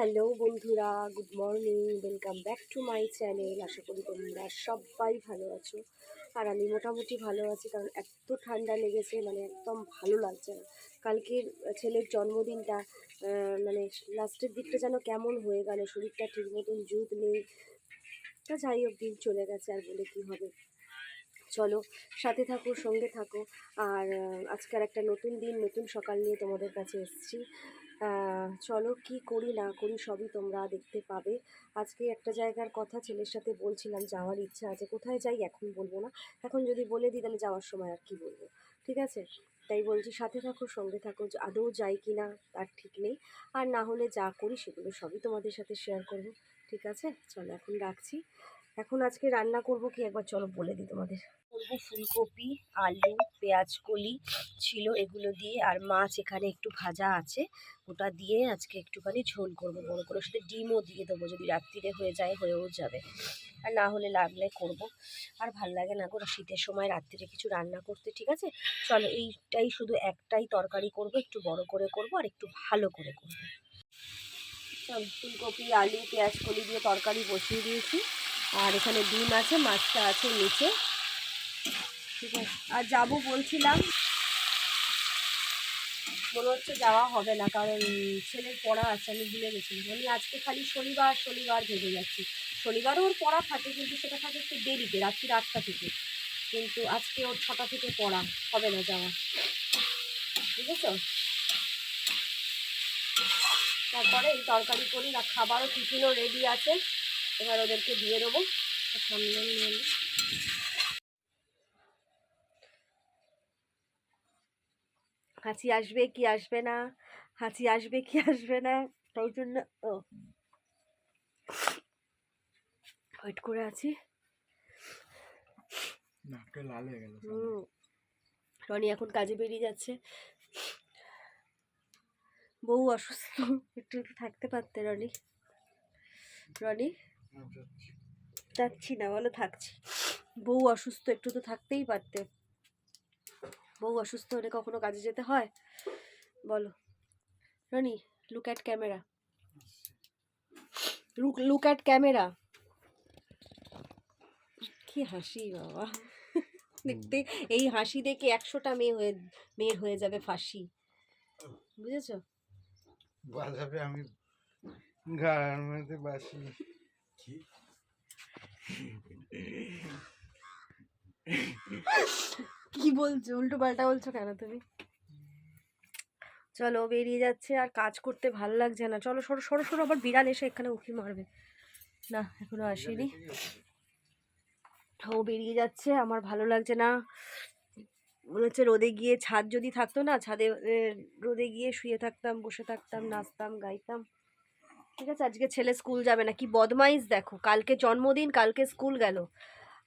Hello বন্ধুরা, good morning welcome back to my channel আশা করি তোমরা সবাই ভালো আছো। আর আমি মোটামুটি ভালো আছি, কারণ এত ঠান্ডা লেগেছে মানে একদম ভালো লাগছে না। কালকের ছেলের জন্মদিনটা মানে লাস্টের দিকটা যেন কেমন হয়ে গেল, শরীরটা ঠিক মতন জুত নেই। তা যাই হোক, দিন চলে গেছে, আর বলে কী হবে? চলো, সাথে থাকো, সঙ্গে থাকো। আর আজকের একটা নতুন দিন, নতুন সকাল নিয়ে তোমাদের কাছে এসেছি। চলো কি করি না করি সবই তোমরা দেখতে পাবে। আজকে একটা জায়গার কথা ছেলের সাথে বলছিলাম, যাওয়ার ইচ্ছা আছে। কোথায় যাই এখন বলব না। এখন যদি বলে দিই তাহলে যাওয়ার সময় আর কি বলব? ঠিক আছে? তাই বলছি সাথে থাকো, সঙ্গে থাকো। আদৌ যাই কি না তার ঠিক নেই। আর না হলে যা করি সেগুলো সবই তোমাদের সাথে শেয়ার করব। ঠিক আছে? চলো এখন রাখছি। এখন আজকে রান্না করব কি? একবার চলো বলে দিই তোমাদের। করব ফুলকপি, আলু, পেঁয়াজ কলি ছিল এগুলো দিয়ে, আর মাছ এখানে একটু ভাজা আছে। ওটা দিয়ে আজকে একটুখানি ঝোল করব, বড় করে সাথে ডিমও দিয়ে দেবো, যদি রাত্রিরে হয়ে যায় হয়েও যাবে। আর না হলে লাগলে করব। আর ভালো লাগে না গো শীতের সময় রাত্রিরে কিছু রান্না করতে, ঠিক আছে? চলো এইটাই শুধু একটাই তরকারি করব, একটু বড় করে করব, আর একটু ভালো করে করব। ফুলকপি, আলু, পেঁয়াজ, কলি দিয়ে তরকারি বসিয়ে দিয়েছি। আর এখানে ডিম আছে, মাছটা আছে নিচে। ঠিক আছে। আর যাব বলছিলাম, মনে হচ্ছে যাওয়া হবে না, কারণ ছেলের পড়া আছে, আমি ভুলে গেছিলাম। আমি আজকে খালি শনিবার শনিবার ভেবে যাচ্ছি। শনিবারও ওর পড়া থাকে, কিন্তু সেটা থাকে একটু দেরিতে, রাত্রি আটটা থেকে। কিন্তু আজকে ওর ছটা থেকে পড়া হবে না যাওয়া। বুঝেছ? তারপরে এই তরকারি করি খাবারও টিফিনও রেডি আছে। এবার ওদেরকে দিয়ে দেবো। সামনে নিয়ে। হাঁচি আসবে কি আসবে না? হাঁচি আসবে কি আসবে না? তাই জন্য ও। ওয়েট করে আছি। নাকটা লাল হয়ে গেল হুম। রনি এখন কাজে বেরিয়ে যাচ্ছে। বউ অসুস্থ। একটু একটু থাকতে পারতে রনি। রনি? যাচ্ছি না, বলো থাকছি। বউ অসুস্থ, একটু তো থাকতেই পারতে। বউ অসুস্থ হলে কখনো কাজে যেতে হয়? বলো। Roni look at camera look look at camera কি হাসি, বাবা। দেখতে, এই হাসি দেখে একশোটা মেয়ে হয়ে, মেয়ের হয়ে যাবে ফাঁসি। বুঝেছ? বাজাবে আমি, গাড়ার বাসি কি? কি বলছো? উল্টো পাল্টা বলছো কেন তুমি? চলো বেরিয়ে যাচ্ছে। আর কাজ করতে ভালো লাগছে না। চলো সরো সরো সরো আবার বিড়াল এসে এখানে উঁকি মারবে। না এখনও আসেনি। ও বেরিয়ে যাচ্ছে আমার ভালো লাগছে না। মনে হচ্ছে রোদে গিয়ে ছাদ যদি থাকতো না ছাদে রোদে গিয়ে শুয়ে থাকতাম বসে থাকতাম নাচতাম গাইতাম। ঠিক আছে আজকে ছেলে স্কুল যাবে না কি বদমাইশ দেখো কালকে জন্মদিন কালকে স্কুল গেল।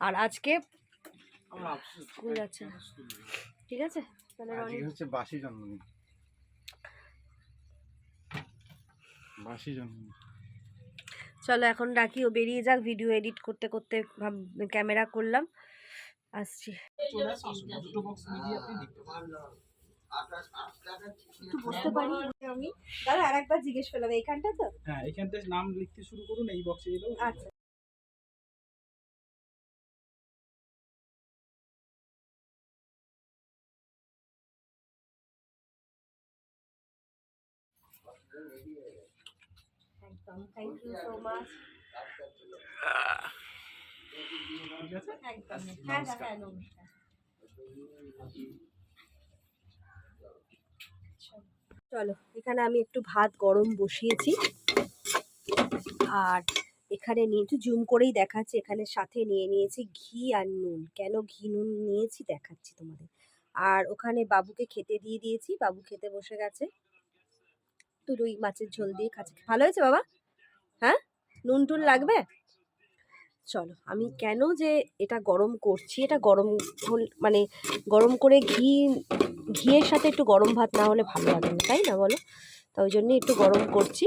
আর আজকে স্কুল যাচ্ছে ঠিক আছে তাহলে আজকে হচ্ছে বাসি জন্মদিন। বাসি জন্মদিন। চলো এখন ডাকি ও বেরিয়ে যাক ভিডিও এডিট করতে করতে ক্যামেরা করলাম আসছি। বুঝতে পারি আমি। দাদা আর একবার জিজ্ঞেস করলাম এইখানটা তো? হ্যাঁ থেকে নাম লিখতে শুরু করুন এই বক্সে এলেও আচ্ছা। একদম থ্যাংক ইউ সো মাচ ঠিক আছে একদম হ্যাঁ হ্যাঁ নমস্কার। চলো, এখানে আমি একটু ভাত গরম বসিয়েছি। আর এখানে নিয়ে একটু জুম করেই দেখাচ্ছি, এখানে সাথে নিয়ে নিয়েছি ঘি আর নুন। কেন ঘি নুন নিয়েছি দেখাচ্ছি তোমাদের। আর ওখানে বাবুকে খেতে দিয়ে দিয়েছি, বাবু খেতে বসে গেছে। তো রুই মাছের ঝোল দিয়ে খাচ্ছি। ভালো হয়েছে বাবা? হ্যাঁ? নুন টুন লাগবে? চলো, আমি কেন যে এটা গরম করছি, এটা গরম মানে গরম করে ঘি ঘিয়ের সাথে একটু গরম ভাত না হলে ভালো লাগে না, তাই না বলো? তো ওই জন্যই একটু গরম করছি।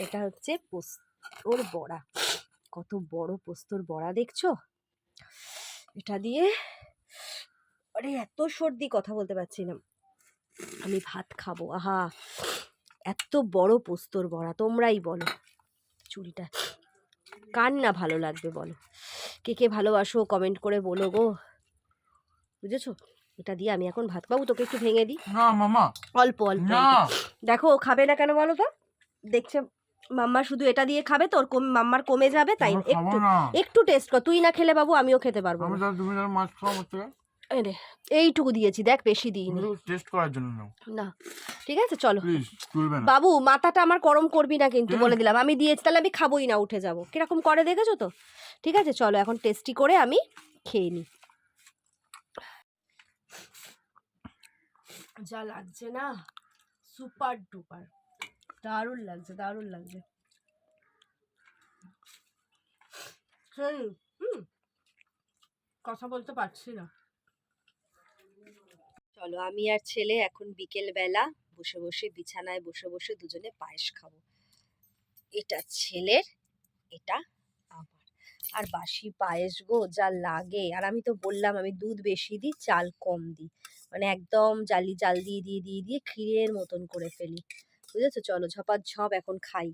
এটা হচ্ছে পোস্তর বড়া। কত বড় পোস্তর বড়া দেখছ? এটা দিয়ে আরে এত সর্দি, কথা বলতে পারছি না। আমি ভাত খাব, আহা! এত বড় পোস্তর বড়া, তোমরাই বলো। চুড়িটা কার না ভালো লাগবে বলো? কে কে ভালোবাসো কমেন্ট করে বলো গো। বুঝেছ? এটা দিয়ে আমি এখন ভাত খাব তোকে একটু ভেঙে দিই। না মামা। অল্প অল্প দেখো ও খাবে না কেন বলো তো? দেখছে মাম্মা শুধু এটা দিয়ে খাবে তোর কম মাম্মার কমে যাবে তাই একটু একটু টেস্ট কর। তুই না খেলে বাবু আমিও খেতে পারব আমি তুমি মাছ খাও আমার থেকে এই রে, এইটুকু দিয়েছি দেখ বেশি দিইনি। টেস্ট করার জন্য নাও। না ঠিক আছে চলো। বাবু মাথাটা আমার গরম করবি না কিন্তু বলে দিলাম। আমি দিয়েছি তাহলে আমি খাবোই না উঠে যাব। কীরকম করে দেখেছ তো? ঠিক আছে চলো এখন টেস্টি করে আমি খেয়ে নিই যা লাগছে না সুপার ডুপার দারুণ লাগছে দারুণ লাগছে। হুম হুম কথা বলতে পারছি না। চলো আমি আর ছেলে এখন বিকেল বেলা বসে বসে বিছানায় বসে বসে দুজনে পায়েস খাব। এটা ছেলের এটা আমার। আর বাসি পায়েস গো যা লাগে। আর আমি তো বললাম আমি দুধ বেশি দিই চাল কম দিই। মানে একদম জালি জাল দিয়ে দিয়ে দিয়ে দিয়ে ক্ষীরের মতন করে ফেলি। বুঝেছ? চলো ঝপার ঝপ এখন খাই।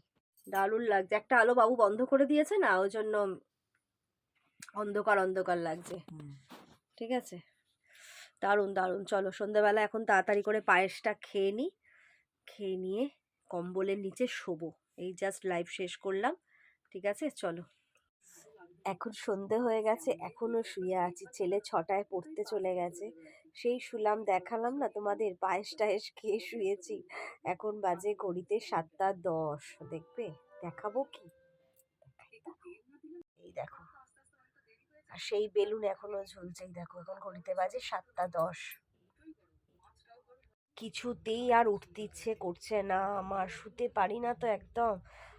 দারুণ লাগছে। একটা আলো বাবু বন্ধ করে দিয়েছে না? ওই জন্য অন্ধকার অন্ধকার লাগছে। ঠিক আছে? দারুণ দারুণ। চলো সন্ধেবেলা এখন তাড়াতাড়ি করে পায়েসটা খেয়ে নিই খেয়ে নিয়ে কম্বলের নিচে শোবো। এই জাস্ট লাইভ শেষ করলাম। ঠিক আছে? চলো। এখন সন্ধে হয়ে গেছে। এখনও শুয়ে আছি। ছেলে ছটায় পড়তে চলে গেছে। সেই শুলাম দেখালাম না তোমাদের? পায়েস টায়েস খেয়ে শুয়েছি। এখন বাজে ঘড়িতে সাতটা দশ। দেখবে? দেখাবো কি? এই দেখো। আর সেই বেলুন এখনও ঝুলছেই। দেখো, এখন ঘড়িতে বাজে সাতটা দশ। কিছুতেই আর উঠতে ইচ্ছে করছে না। আমার শুতে পারি না তো একদম।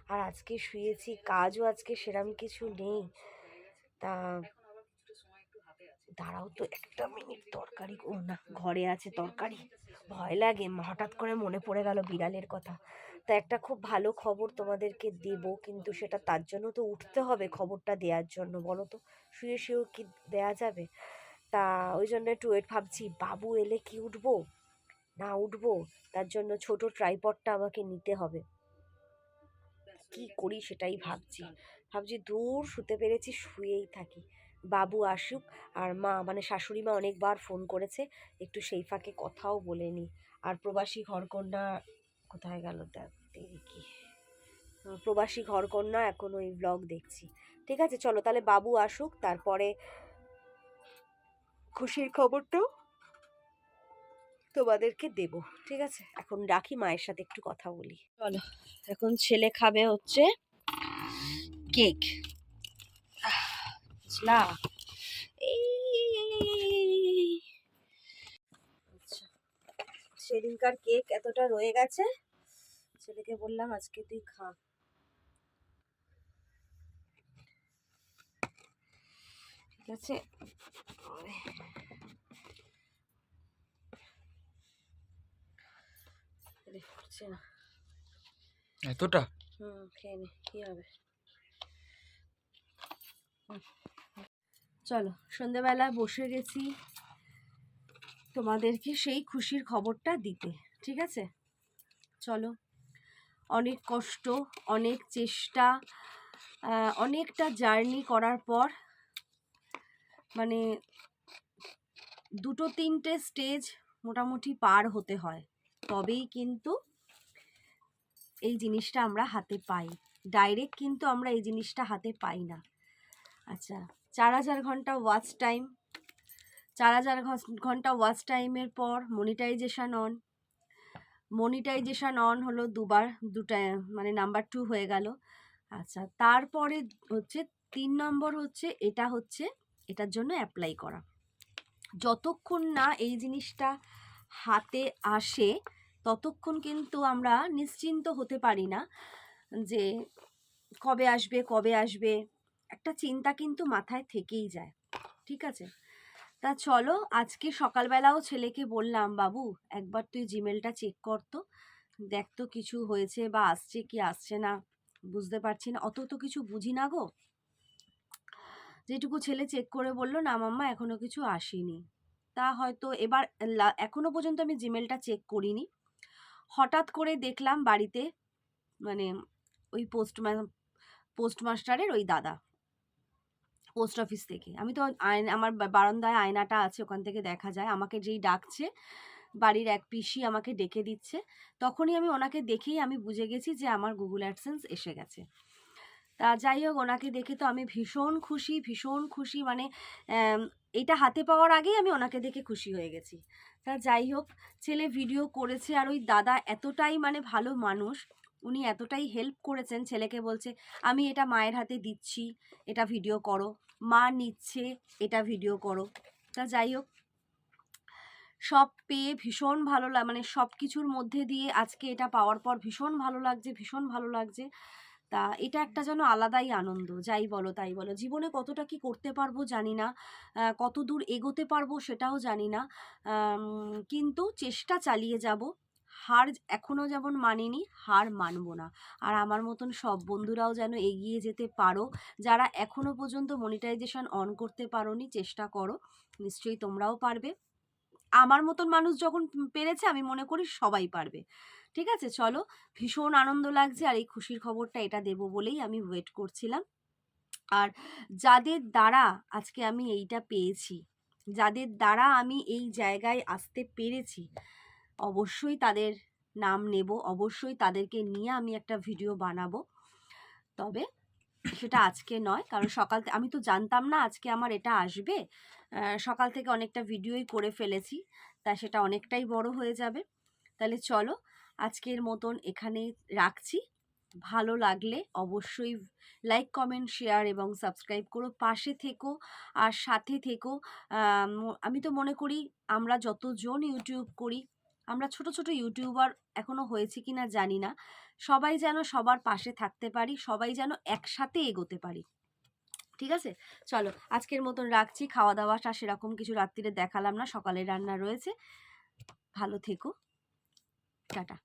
আর আজকে শুয়েছি, কাজও আজকে সেরম কিছু নেই। তা দাঁড়াও তো একটা মিনিট, তরকারি ও না, ঘরে আছে তরকারি। ভয় লাগে। হঠাৎ করে মনে পড়ে গেল বিড়ালের কথা। তা একটা খুব ভালো খবর তোমাদেরকে দেব, কিন্তু সেটা তার জন্য তো উঠতে হবে খবরটা দেওয়ার জন্য, বলো তো? শুয়ে শুয়েও কি দেয়া যাবে? তা ওই জন্য একটু ওয়েট ভাবছি, বাবু এলে কি উঠবো? না উঠবো, তার জন্য ছোট ট্রাইপডটা আমাকে নিতে হবে। কি করি সেটাই ভাবছি। ভাবছি দূর শুতে পেরেছি, শুয়েই থাকি। বাবু আসুক। আর মা মানে শাশুড়ি মা অনেকবার ফোন করেছে, একটু সেই ফাঁকে কথাও বলে নি। আর প্রবাসী ঘরকন্যা কোথায় গেল দেখি প্রবাসী ঘরকন্যা এখন ওই ব্লগ দেখছি। ঠিক আছে, চলো তাহলে বাবু আসুক, তারপরে খুশির খবরটাও তোমাদেরকে দেব। ঠিক আছে, এখন রাখি, মায়ের সাথে একটু কথা বলি। চলো, এখন ছেলে খাবে হচ্ছে কেক। এই আচ্ছা সেদিনকার কেক এতটা রয়ে গেছে ছেলেকে বললাম আজকে তুই খা। ঠিক আছে? এতটা? হুম খেয়ে নে কি হবে? হুম, চলো সন্ধেবেলা বসে গেছি। তোমাদেরকে সেই খুশির খবরটা দিতে, ঠিক আছে? চলো, অনেক কষ্ট, অনেক চেষ্টা অনেকটা জার্নি করার পর মানে দুটো তিনটে স্টেজ মোটামুটি পার হতে হয়। তবেই কিন্তু এই জিনিসটা আমরা হাতে পাই। ডাইরেক্ট কিন্তু আমরা এই জিনিসটা হাতে পাই না। আচ্ছা চার হাজার ঘণ্টা ওয়াচ টাইম চার হাজার ঘণ্টা ওয়াচ টাইমের পর মনিটাইজেশন অন মনিটাইজেশন অন হলো দুবার, দুটা মানে নাম্বার টু হয়ে গেল। আচ্ছা তারপরে হচ্ছে তিন নম্বর হচ্ছে এটা হচ্ছে এটার জন্য অ্যাপ্লাই করা। যতক্ষণ না এই জিনিসটা হাতে আসে, ততক্ষণ কিন্তু আমরা নিশ্চিন্ত হতে পারি না যে কবে আসবে কবে আসবে। একটা চিন্তা কিন্তু মাথায় থেকেই যায়, ঠিক আছে? তা চলো, আজকে সকালবেলাও ছেলেকে বললাম, বাবু, একবার তুই জিমেলটা চেক কর তো। দেখ তো কিছু হয়েছে বা আসছে কি আসছে না। বুঝতে পারছি না, অত তো কিছু বুঝি না গো। যেটুকু ছেলে চেক করে বলল, না মাম্মা, এখনও কিছু আসেনি। তা হয়তো এবার, লা- এখনও পর্যন্ত আমি জিমেলটা চেক করিনি। হঠাৎ করে দেখলাম বাড়িতে মানে ওই পোস্টম্যান পোস্টমাস্টারের ওই দাদা। পোস্ট অফিস থেকে। আমি তো আয়না আমার বারান্দায় আয়নাটা আছে, ওখান থেকে দেখা যায়। আমাকে যেই ডাকছে, বাড়ির এক পিসি আমাকে ডেকে দিচ্ছে। তখনই আমি ওনাকে দেখেই আমি বুঝে গেছি যে আমার গুগল অ্যাডসেন্স এসে গেছে। তা যাই হোক, ওনাকে দেখে তো আমি ভীষণ খুশি ভীষণ খুশি। মানে এটা হাতে পাওয়ার আগেই আমি ওনাকে দেখে খুশি হয়ে গেছি। তা যাই হোক, ছেলে ভিডিও করেছে আর ওই দাদা এতটাই মানে ভালো মানুষ। উনি এতটাই হেল্প করেছেন। ছেলেকে বলছে, আমি এটা মায়ের হাতে দিচ্ছি, এটা ভিডিও করো। মা নিচ্ছে, এটা ভিডিও করো। তা যাই হোক, সব পেয়ে ভীষণ ভালো লাগ মানে সব কিছুর মধ্যে দিয়ে আজকে এটা পাওয়ার পর ভীষণ ভালো লাগছে, ভীষণ ভালো লাগছে। তা এটা একটা যেন আলাদাই আনন্দ, যাই বলো তাই বলো। জীবনে কতটা কি করতে পারব জানি না কত দূর এগোতে পারব সেটাও জানি না। কিন্তু চেষ্টা চালিয়ে যাব। হার এখনও যেমন মানিনি, হার মানব না। আর আমার মতন সব বন্ধুরাও যেন এগিয়ে যেতে পারো, যারা এখনও পর্যন্ত মনিটাইজেশন অন করতে পারোনি, চেষ্টা করো, নিশ্চয়ই তোমরাও পারবে। আমার মতন মানুষ যখন পেরেছে, আমি মনে করি সবাই পারবে। ঠিক আছে? চলো, ভীষণ আনন্দ লাগছে আর এই খুশির খবরটা এটা দেবো বলেই আমি ওয়েট করছিলাম। আর যাদের দ্বারা আজকে আমি এইটা পেয়েছি, যাদের দ্বারা আমি এই জায়গায় আসতে পেরেছি অবশ্যই তাদের নাম নেব, অবশ্যই তাদেরকে নিয়ে আমি একটা ভিডিও বানাবো। তবে সেটা আজকে নয়, কারণ সকাল আমি তো জানতাম না আজকে আমার এটা আসবে। সকাল থেকে অনেকটা ভিডিওই করে ফেলেছি, তা সেটা অনেকটাই বড় হয়ে যাবে। তাহলে চলো, আজকের মতন এখানে রাখছি। ভালো লাগলে অবশ্যই লাইক, কমেন্ট, শেয়ার এবং সাবস্ক্রাইব করো, পাশে থেকো আর সাথে থেকো। আমি তো মনে করি আমরা যতজন ইউটিউব করি আমরা ছোট ছোট ইউটিউবার এখনও হয়েছি কিনা জানি না। সবাই যেন সবার পাশে থাকতে পারি, সবাই যেন একসাথে এগোতে পারি। ঠিক আছে? চলো, আজকের মতন রাখছি। খাওয়া দাওয়াটা সেরকম কিছু রাত্রিরে দেখালাম না, সকালে রান্না রয়েছে। ভালো থেকো। টাটা।